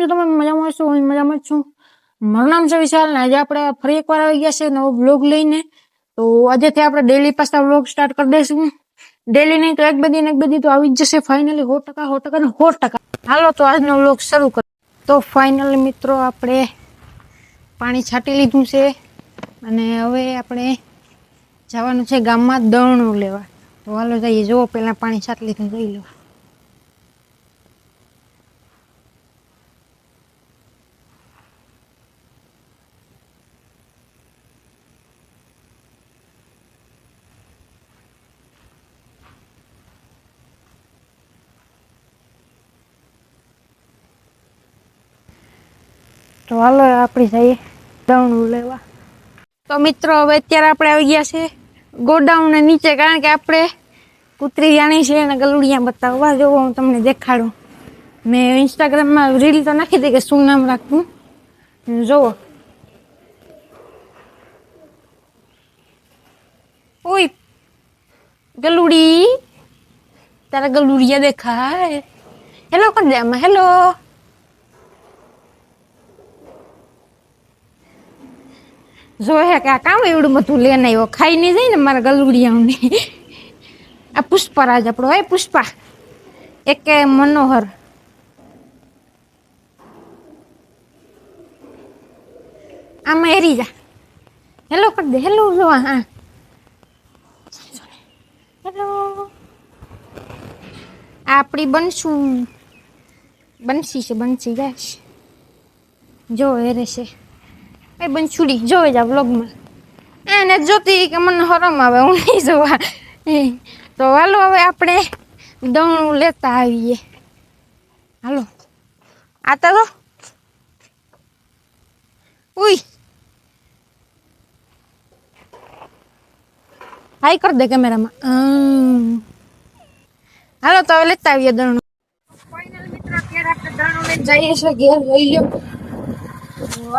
છો તમે મજામાં છો હું મજામાં છું. મારું નામ છે વિશાલ ને આજે આપણે ફરી એકવાર આવી ગયા છે નવો બ્લોગ લઈને. તો આજેથી આપણે ડેલી પાસ્તા બ્લોગ સ્ટાર્ટ કરી દઈશું. ડેલી નહીં તો એક બધી ને એક બધી તો આવી જ જશે. ફાઇનલી સો ટકા સો ટકા ને સો ટકા. હાલો તો આજનો બ્લોગ શરૂ કરો તો ફાઇનલી મિત્રો આપણે પાણી છાંટી લીધું છે. અને હવે આપણે જવાનું છે ગામમાં દળનું લેવા. તો હાલો જઈએ. જુઓ, પહેલાં પાણી છાંટી લીધું, જોઈ લો. તો હાલો આપણે જઈએ. દવણું લેવા. તો મિત્રો, હવે અત્યારે આપણે આવી ગયા છે ગોડાઉન નીચે, કારણ કે આપણે કૂતરી જાણી છે અને ગલુડિયા બતાવવા. જોવો હું તમને દેખાડું. મેં ઇન્સ્ટાગ્રામમાં રીલ તો નાખી હતી કે શું નામ રાખવું? જોવો ઓય, ગલુડી. તારા ગલુડિયા દેખાય. હેલો કરી દે આમાં હેલો જોયા કે આ કામ એવડું બધું લઈને આવ્યો ખાઈ નહીં જાય ને મારા ગલુડિયાઓને. આ પુષ્પરાજ આપણો હોય પુષ્પા. એક મનોહર. આમાં એરી જા. હેલો કરી દે, હેલો જો હા હેલો. આપણી બનશું. બનશી છે, બનશી જાય જો એ રહેશે એ બંછુડી જોવે જા વ્લોગમાં એને જોતી કે મને હરમ આવે, હું નહીં જોવા. તો હાલો હવે આપણે દવણું લેતા આવીએ. હાલો. આતા તો ઉઈ. હાઈ કર દે કેમેરામાં. હાલો તો હવે લેતા આવીએ દણું. ફાઇનલ મિત્ર જઈએ છીએ ઘેર લઈ લો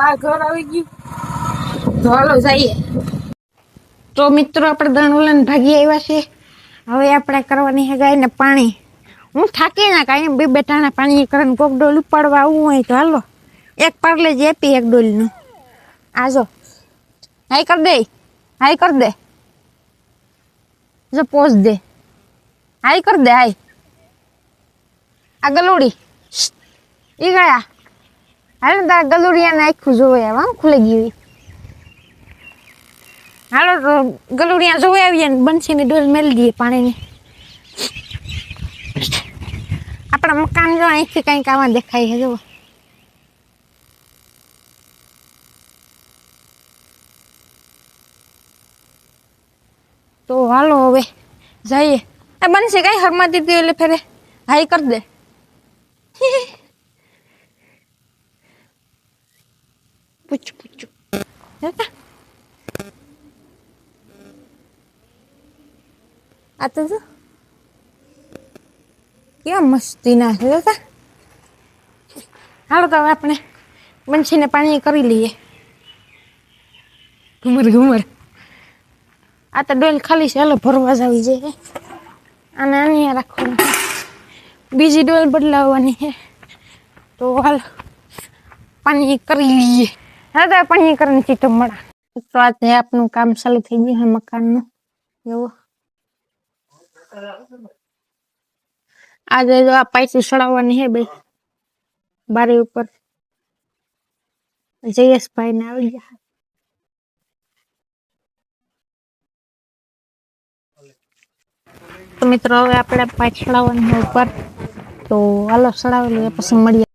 આ ઘર આવી ગયું. તો હાલો જઈએ. તો મિત્રો, આપણે દણું લઈને ભાગી આવ્યા છે હવે આપણે કરવાની છે ગાયને પાણી. હું થાકી ના કાંઈ બે બેટાના પાણી કરીને કોક ડોલ ઉપાડવા આવવું હોય તો હાલો. એક પાર્લે જ આપી એક ડોલનું. આજો હાઈ કર દે. હાઈ કર દે. જો પોસ દે. હાઈ કર દે હાઈ આ ગલુડી. ઈ ગયા. હાલો તારા ગલુડિયાને આખું જોવે આમ ખુલે ગયું હાલો તો ગલુડિયા જોઈ આવીએ ને બંસીની ડોલ મેલી દઈએ પાણીની. આપણા મકાન જો અહીંથી કંઈક આવા દેખાય છે, જુઓ. તો હાલો હવે જઈએ. આ બનશે કઈ હરમાતી હતી એટલે ફેરે? હાઈ કરી દે. આ તો કેવા મસ્તી ના છે જોતા હાલો તો હવે આપણે બંછીને પાણી કરી લઈએ ઘુમર ઘુમર આ તો ડોલ ખાલી છે હાલો ભરવા જ આવી જાય અને આની રાખવાનું બીજી ડોલ બદલાવવાની છે તો હાલ પાણી કરી લઈએ હા તો પાણી કરીને ચીતો મળે તો આજે આપનું કામ ચાલુ થઈ ગયું છે મકાનનું એવું આજે જો આ પાઇપ સડાવવાની હે ભાઈ બારી ઉપર. જયેશભાઈ ને આવી ગયા. તો મિત્રો, હવે આપણે પાઇપ સડાવવાની ઉપર. તો હાલો સડાવેલું પછી મળીએ.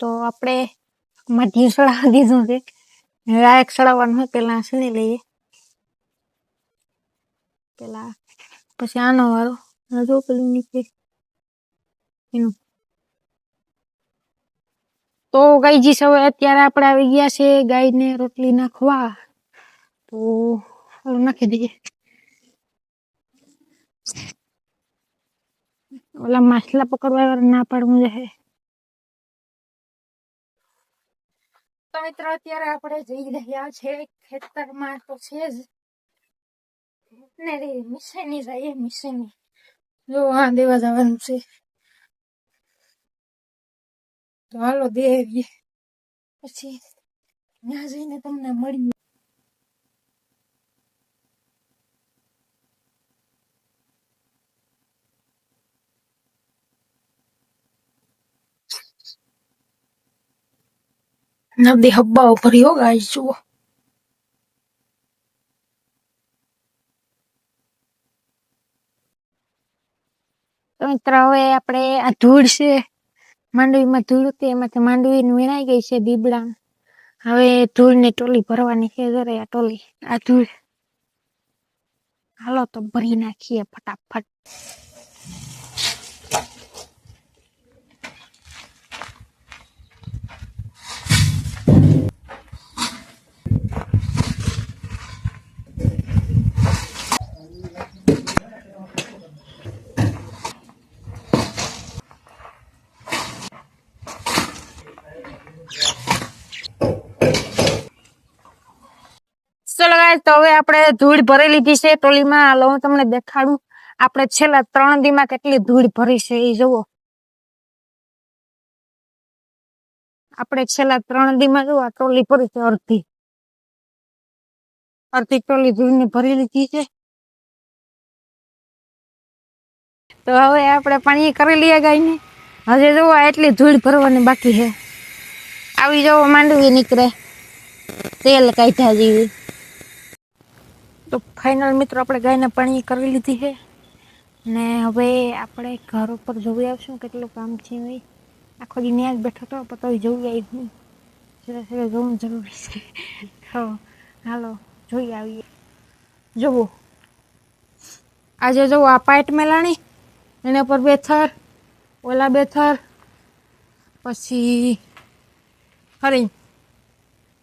તો આપણે માટી સડાવી દીધું છે. હવે આ એક સડાવવાનું હોય, પેલા સણી લઈએ. પેલા પછી આનો વારો આ જો પેલું નીચે એનું. તો ગાયજી હવે અત્યારે આપણે આવી ગયા છે ગાયને રોટલી નાખવા. તો ચાલો નાખી દઈએ. ઓલા માછલા પકડવા વાળા ના પાડવું છે. તો મિત્રો, અત્યારે આપણે જઈ રહ્યા છે ખેતરમાં તો છે જ. ને રે, મિશેની જઈએ મિશેની. જો હા દેવા જવાનું છે. તો હાલો દે આવીએ પછી ત્યાં જઈને તમને મળીએ. નદી હબ્બાઓ ભરી હો જુઓ મિત્રો હવે આપણે આ ધૂળ છે માંડવીમાં ધૂળ હતી એમાંથી માંડવી વીણાઈ ગઈ છે દીબડા હવે ધૂળની ટોલી ભરવાની છે જરે આ ટોલી આ ધૂળ હાલો તો ભરી નાખીએ ફટાફટ ચલો guys, તો હવે આપણે ધૂળ ભરી લીધી છે, ટોલીમાં. હાલો તમને દેખાડું. આપણે છેલ્લા ત્રણ દીમાં કેટલી ધૂળ ભરી છે એ જુઓ. આપણે છેલ્લા ત્રણ દીમાં જુઓ ટોલી ભરી છે અડધી. અડધી ટોલી ધૂળની ભરી લીધી છે. તો હવે આપણે પાણી કરી લઈએ ગાયને. હજી જુઓ એટલી ધૂળ ભરવાની બાકી છે. આવી જવો માંડવી નીકળે. તેલ કાઢ્યા જેવી. તો ફાઇનલ મિત્રો આપણે ગાયને પાણી કરી લીધી છે. ને હવે આપણે ઘર ઉપર જોઈ આવશું, કેટલું કામ છે ભાઈ આખો દી ત્યાં જ બેઠો હતો પતો જોઈ આવી હું જરા જરા જોવું જરૂરી છે. તો હાલો, જોઈ આવીએ. જુઓ આજે જુઓ આ પાઇટ મેલાણી, એના પર બે થર, ઓલા બે થર, પછી ફરી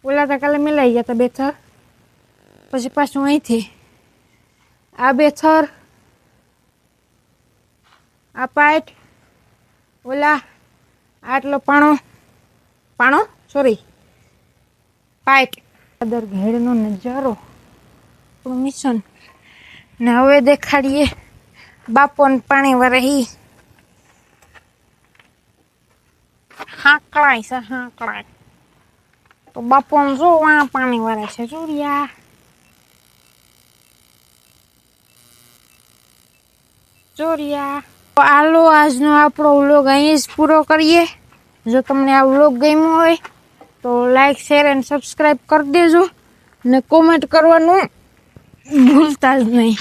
ઓલા તો કાલે મેલાઈ ગયા હતા બે થર. પછી પાછું અહીંથી. આ બે થર, આ પાઇટ, ઓલા આટલો પાણો પાણો? સોરી પાઇટ. અદર ઘેડનો નજારો મિશન. ને હવે દેખાડીએ બાપોને પાણી વરહી. હાંકળાય છે, હાંકળાય. તો બાપોને જો આ પાણી વરે છે જોરિયા ચોરિયા આલો આજનો આપણો વ્લોગ અહીં જ પૂરો કરીએ. જો તમને આ વ્લોગ ગમ્યો હોય, તો લાઈક, શેર એન્ડ સબસ્ક્રાઈબ કરી દેજો. ને કોમેન્ટ કરવાનું ભૂલતા જ નહીં.